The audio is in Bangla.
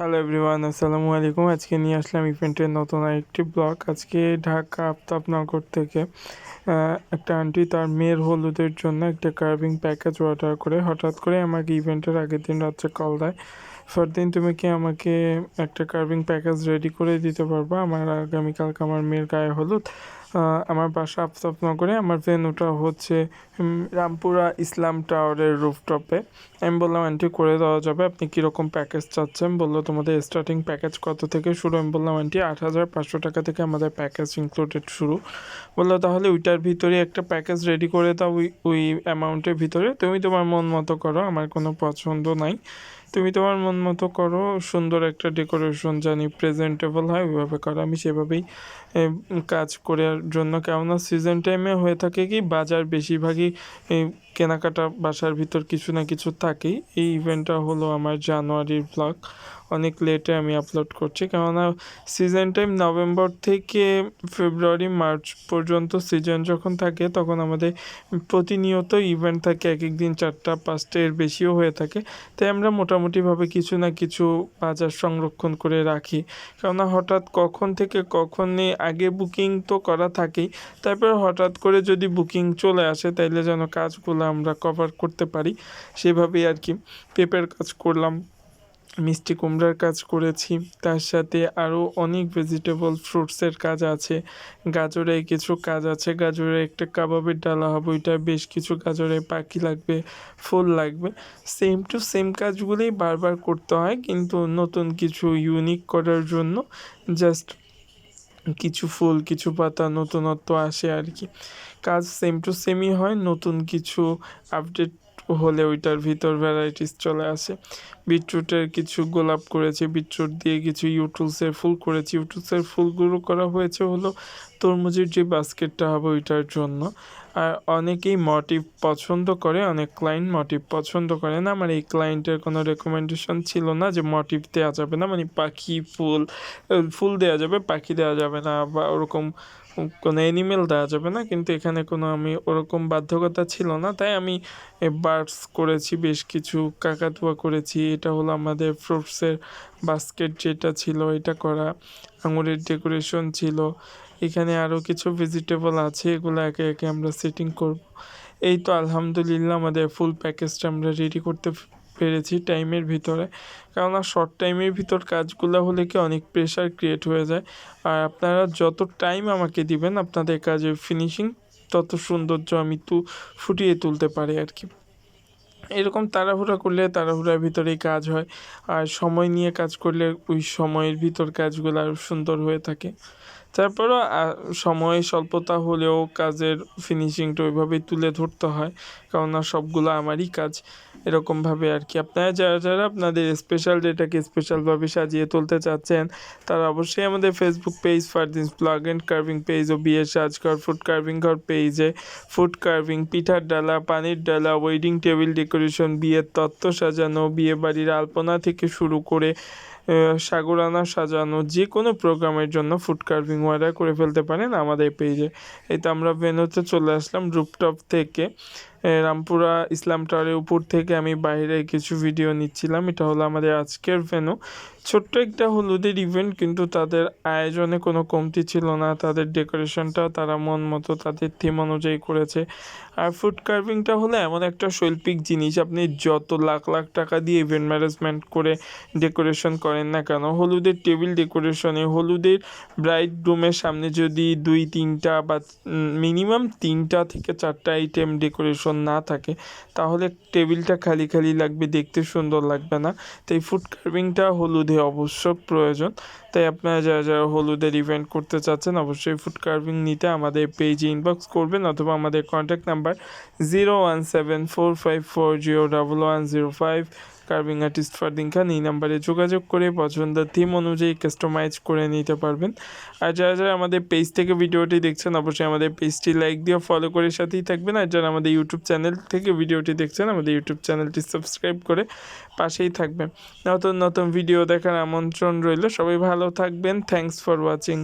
হ্যালো এভরিওয়ান আসসালামু আলাইকুম। আজকে নিয়ে আসলাম ইভেন্টের নতুন আরেকটি ব্লগ। আজকে ঢাকা আফতাবনগর থেকে একটা আন্টি তার মেয়ের হলুদের জন্য একটা কার্ভিং প্যাকেজ অর্ডার করে, হঠাৎ করে আমাকে ইভেন্টের আগের দিন রাত্রে কল দেয়। ফরদিন, তুমি কি আমাকে একটা কার্ভিং প্যাকেজ রেডি করে দিতে পারবা? আমার আগামীকালকে আমার মেয়ের গায়ে হলুদ। আমার বাসা আফতাবনগরে। আমার ভেন্যুটা হচ্ছে রামপুরা ইসলাম টাওয়ারের রুফটপে আমি বললাম আন্টি করে দেওয়া যাবে। আপনি কীরকম প্যাকেজ চাচ্ছেন? বলল, তোমাদের স্টার্টিং প্যাকেজ কত থেকে শুরু? আমি বললাম আন্টি আট হাজার পাঁচশো টাকা থেকে আমাদের প্যাকেজ ইনক্লুডেড শুরু। বলল, তাহলে ওইটার ভিতরে একটা প্যাকেজ রেডি করে দাও ওই ওই অ্যামাউন্টের ভিতরে। তুমি তোমার মন মতো করো, আমার কোনো পছন্দ নাই। তুমি তোমার মন মতো করো, সুন্দর একটা ডেকোরেশন জানি প্রেজেন্টেবল হয়, ওইভাবে করো। আমি সেভাবেই কাজ করার জন্য। কেননা সিজন টাইমে হয়ে থাকে কি, বাজার বেশিরভাগই কেনাকাটা বাসার ভিতর কিছু না কিছু থাকেই। এই ইভেন্টটা হলো আমার জানুয়ারির ব্লগ অনেক লেটে আমি আপলোড করছি। কেননা সিজন টাইম নভেম্বর থেকে ফেব্রুয়ারি মার্চ পর্যন্ত সিজন যখন থাকে, তখন আমাদের প্রতিনিয়ত ইভেন্ট থাকে এক এক দিন চারটা, পাঁচটা এর বেশিও হয়ে থাকে। তাই আমরা মোটামুটিভাবে কিছু না কিছু বাজার সংরক্ষণ করে রাখি। কেননা হঠাৎ কখন থেকে কখনই আগে বুকিং তো করা থাকেই। তারপর হঠাৎ করে যদি বুকিং চলে আসে, তাইলে যেন কাজগুলো আমরা কভার করতে পারি। সেভাবেই আর কি পেপের কাজ করলাম। মিষ্টি কুমড়ার কাজ করেছি। তার সাথে আরও অনেক ভেজিটেবল ফ্রুটসের কাজ আছে। গাজরে কিছু কাজ আছে। গাজরে একটা কাবাবের ডালা হবে। ওইটা বেশ কিছু গাজরে পাখি লাগবে, ফুল লাগবে। সেম টু সেম কাজগুলোই বারবার করতে হয়। কিন্তু নতুন কিছু ইউনিক করার জন্য জাস্ট কিছু ফুল, কিছু পাতা নতুনত্ব আসে আর কি। কাজ সেম টু সেমই হয়। নতুন কিছু আপডেট হলে ওইটার ভিতর ভ্যারাইটিস চলে আসে। বিটরুটের কিছু গোলাপ করেছি, বিটরুট দিয়ে কিছু ইউটুলসের ফুল করেছি। ইউটুলসের ফুলগুলো করা হয়েছে হলো তরমুজের যে বাস্কেটটা হবে ওইটার জন্য। আর অনেকেই মোটিভ পছন্দ করে, অনেক ক্লায়েন্ট মোটিভ পছন্দ করে না। আমার এই ক্লায়েন্টের কোনো রেকমেন্ডেশন ছিল না যে মোটিভ দেওয়া যাবে না। মানে পাখি, ফুল ফুল দেওয়া যাবে, পাখি দেওয়া যাবে না বা ওরকম কোনো অ্যানিমেল দেওয়া যাবে না। কিন্তু এখানে কোনো আমি ওরকম বাধ্যকতা ছিল না। তাই আমি বার্ডস করেছি, বেশ কিছু কাকাতুয়া করেছি। এটা হলো আমাদের ফ্রুটসের বাস্কেট যেটা ছিল, এটা করা। আঙুরের ডেকোরেশন ছিল। এখানে আরও কিছু ভেজিটেবল আছে, এগুলো একে একে আমরা সেটিং করব। এই তো আলহামদুলিল্লাহ আমাদের ফুল প্যাকেজটা আমরা রেডি করতে পেরেছি টাইমের ভিতরে। কেননা শর্ট টাইমের ভিতর কাজগুলো হলে কি অনেক প্রেশার ক্রিয়েট হয়ে যায়। আর আপনারা যত টাইম আমাকে দিবেন, আপনাদের কাজের ফিনিশিং তত সৌন্দর্য আমি তু, ফুটিয়ে তুলতে পারি আর কি। এরকম তাড়াহুড়া করলে তাড়াহুড়ার ভিতরেই কাজ হয়। আর সময় নিয়ে কাজ করলে ওই সময়ের ভিতর কাজগুলো আরও সুন্দর হয়ে থাকে। তারপরও সময় স্বল্পতা হলেও কাজের ফিনিশিংটা ওইভাবেই তুলে ধরতে হয়। কেননা সবগুলো আমারই কাজ এরকমভাবে আর কি। আপনারা যারা যারা আপনাদের স্পেশাল ডেটাকে স্পেশালভাবে সাজিয়ে তুলতে চাচ্ছেন, তারা অবশ্যই আমাদের Facebook page Fardin's blog and carving page ও বিয়ের সাজঘর ফুড কার্ভিং ঘর পেজে ফুড কার্ভিং পিঠার ডালা পানির ডালা ওয়েডিং টেবিল ডেকোরেশন বিয়ের তত্ত্ব সাজানো বিয়ে বাড়ির আলপনা থেকে শুরু করে সাগরানা সাজানো যে কোনো প্রোগ্রামের জন্য ফুড কার্ভিং অর্ডার করে ফেলতে পারেন আমাদের পেজে এই তো আমরা ভেনুতে চলে আসলাম রুপটপ থেকে। রামপুরা ইসলাম টাওয়ারের উপর থেকে আমি বাইরে কিছু ভিডিও নিচ্ছিলাম। এটা হলো আমাদের আজকের ভেনু ছোট্ট একটা হলুদের ইভেন্ট কিন্তু তাদের আয়োজনে কোনো কমতি ছিল না। তাদের ডেকোরেশনটাও তারা মন মতো তাদের থিম অনুযায়ী করেছে। আর ফুড কার্ভিংটা হলো এমন একটা শৈল্পিক জিনিস। আপনি যত লাখ লাখ টাকা দিয়ে ইভেন্ট ম্যানেজমেন্ট করে ডেকোরেশন করেন না কেন, হলুদের টেবিল ডেকোরেশনে হলুদের ব্রাইড রুমের সামনে যদি দুই, তিনটা বা মিনিমাম তিনটা থেকে চারটা আইটেম ডেকোরেশন না থাকে, তাহলে টেবিলটা খালি খালি লাগবে, দেখতে সুন্দর লাগবে না। তাই ফুড কার্ভিংটা হলুদে অবশ্য প্রয়োজন। তাই আপনারা যারা যারা হলুদের ইভেন্ট করতে চাচ্ছেন, অবশ্যই ফুড কার্ভিং নিতে আমাদের পেজে ইনবক্স করবেন অথবা আমাদের contact number zero one seven four five four zero double one zero five carving artist Fardin Khan এই নাম্বারে যোগাযোগ করে পছন্দের থিম অনুযায়ী কাস্টমাইজ করে নিতে পারবেন। আর যারা যারা আমাদের পেজ থেকে ভিডিওটি দেখছেন, অবশ্যই আমাদের পেজটি লাইক দিয়ে ফলো করে সাথেই থাকবেন। আর যারা আমাদের ইউটিউব চ্যানেল থেকে ভিডিওটি দেখছেন, আমাদের ইউটিউব চ্যানেলটি সাবস্ক্রাইব করে পাশেই থাকবেন। নতুন নতুন ভিডিও দেখার আমন্ত্রণ রইল। সবাই ভালো থাকবেন। Thanks for watching